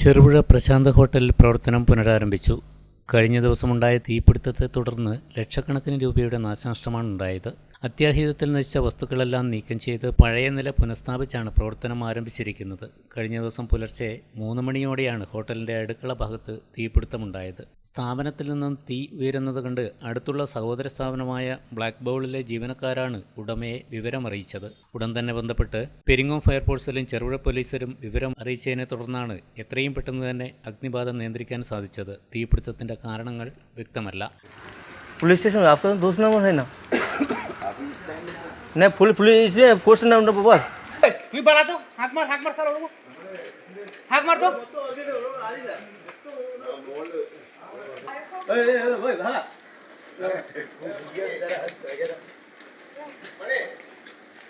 ചെറുപുഴ പ്രശാന്ത ഹോട്ടലിൽ പ്രവർത്തനം പുനരാരംഭിച്ചു. കഴിഞ്ഞ ദിവസമുണ്ടായ തീപിടുത്തത്തെ തുടർന്ന് ലക്ഷക്കണക്കിന് രൂപയുടെ നാശനഷ്ടമാണ് ഉണ്ടായത് അത്യാഹിതത്തിൽ നശിച്ച വസ്തുക്കളെല്ലാം നീക്കം ചെയ്ത് പഴയ നില പുനഃസ്ഥാപിച്ചാണ് പ്രവർത്തനം ആരംഭിച്ചിരിക്കുന്നത് കഴിഞ്ഞ ദിവസം പുലർച്ചെ മൂന്ന് മണിയോടെയാണ് ഹോട്ടലിന്റെ അടുക്കള ഭാഗത്ത് തീപിടുത്തമുണ്ടായത് സ്ഥാപനത്തിൽ നിന്നും തീ ഉയരുന്നത് കണ്ട് അടുത്തുള്ള സഹോദര സ്ഥാപനമായ ബ്ലാക്ക് ബൗളിലെ ജീവനക്കാരാണ് ഉടമയെ വിവരമറിയിച്ചത് ഉടൻ തന്നെ ബന്ധപ്പെട്ട് പെരിങ്ങോം ഫയർഫോഴ്സിലും ചെറുപുഴ പോലീസിലും വിവരം അറിയിച്ചതിനെ തുടർന്നാണ് എത്രയും പെട്ടെന്ന് തന്നെ അഗ്നിബാധ നിയന്ത്രിക്കാൻ സാധിച്ചത് തീപിടുത്തത്തിന്റെ കാരണങ്ങൾ വ്യക്തമല്ല पुलिस स्टेशन आपका दोस्त नंबर है ना नहीं फुल फुल इसमें फोर्स ना उनको बस। कोई बात तो? हाथ मार हाथ मार सर लोगों हाथ मार तो।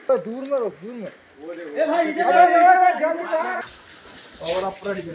दो तो दूर में रोक दूर में। ए भाई इधर आ जा जल्दी आ और अपना निकल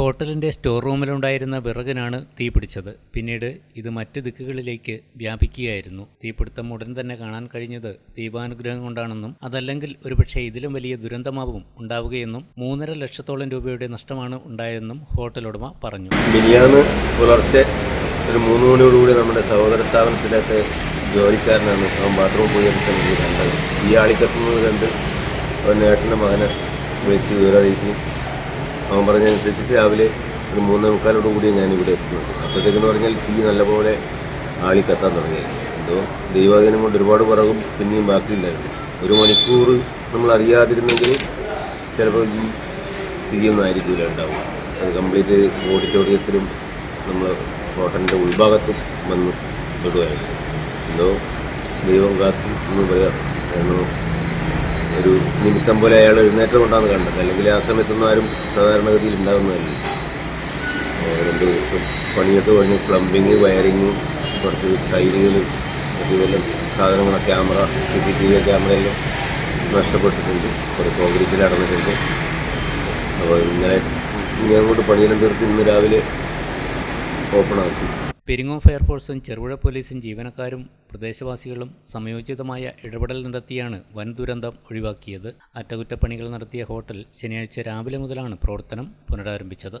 ഹോട്ടലിന്റെ സ്റ്റോർ റൂമിലുണ്ടായിരുന്ന വിറകിനാണ് തീപിടിച്ചത് പിന്നീട് ഇത് മറ്റ് ദിക്കുകളിലേക്ക് വ്യാപിക്കുകയായിരുന്നു. തീപിടുത്തം ഉടൻ തന്നെ കാണാൻ കഴിഞ്ഞത് ദീപാനുഗ്രഹം കൊണ്ടാണെന്നും അതല്ലെങ്കിൽ ഒരുപക്ഷെ ഇതിലും വലിയ ദുരന്തമാവും ഉണ്ടാവുകയെന്നും മൂന്നര ലക്ഷത്തോളം രൂപയുടെ നഷ്ടമാണ് ഉണ്ടായതെന്നും ഹോട്ടൽ ഉടമ പറഞ്ഞു. മിനിയാന്ന് പുലർച്ചെ ഒരു മൂന്ന് മണിയോടുകൂടി നമ്മുടെ സഹോദര സ്ഥാപനത്തിലേക്ക് ജോലിക്കാരനാണ് അവൻ ബാത്റൂം പോയി കണ്ടത് ഈ ആളിക്കത്തുന്നത് കണ്ട് അവൻ ഏട്ടന്റെ മകനെ വിളിച്ച് വിവരറിയിക്കും അവൻ പറഞ്ഞതനുസരിച്ചിട്ട് രാവിലെ ഒരു മൂന്നേ മുക്കാലോട് കൂടിയാണ് ഞാനിവിടെ എത്തുന്നത് അപ്പോഴത്തേക്കെന്ന് പറഞ്ഞാൽ തീ നല്ലപോലെ ആളി കത്താൻ തുടങ്ങി. എന്തോ ദൈവാധീനം കൊണ്ട് ഒരുപാട് പുറകും പിന്നെയും ബാക്കിയില്ലായിരുന്നു. ഒരു മണിക്കൂർ നമ്മൾ അറിയാതിരുന്നെങ്കിൽ ചിലപ്പോൾ ഈ സ്ഥിതിയൊന്നും ആയിരിക്കില്ല ഉണ്ടാവും അത് കംപ്ലീറ്റ് ഓഡിറ്റോറിയത്തിലും നമ്മൾ ഹോട്ടലിന്റെ ഉൾഭാഗത്തും വന്ന് വിടുകയായിരുന്നു എന്തോ ദൈവം കാത്തു എന്ന് പറയാം കാരണം ഒരു നിമിത്തം പോലെ അയാൾ എഴുന്നേറ്റം കൊണ്ടാണ് കണ്ടത്. അല്ലെങ്കിൽ ആ സമയത്തൊന്നും ആരും സാധാരണഗതിയിൽ ഉണ്ടാകുന്നതല്ല. രണ്ട് ദിവസം പണിയൊക്കെ കഴിഞ്ഞ് പ്ലംബിങ് വയറിങ് കുറച്ച് ടൈലുകൾ ഇതെല്ലാം സാധനങ്ങൾ camera C C T V ക്യാമറയെല്ലാം നഷ്ടപ്പെട്ടിട്ടുണ്ട്. കുറേ കോൺക്രീറ്റിൽ അടന്നിട്ടുണ്ട് അപ്പോൾ ഇന്നലെ ഇനി അങ്ങോട്ട് പണിയെല്ലാം തീർത്ത് ഇന്ന് രാവിലെ ഓപ്പൺ ആക്കി. പെരിങ്ങോം ഫയർഫോഴ്സും ചെറുപുഴ പോലീസും ജീവനക്കാരും പ്രദേശവാസികളും സമയോചിതമായ ഇടപെടൽ നടത്തിയാണ് വൻ ദുരന്തം ഒഴിവാക്കിയത്. അറ്റകുറ്റപ്പണികൾ നടത്തിയ ഹോട്ടൽ ശനിയാഴ്ച രാവിലെ മുതലാണ് പ്രവർത്തനം പുനരാരംഭിച്ചത്.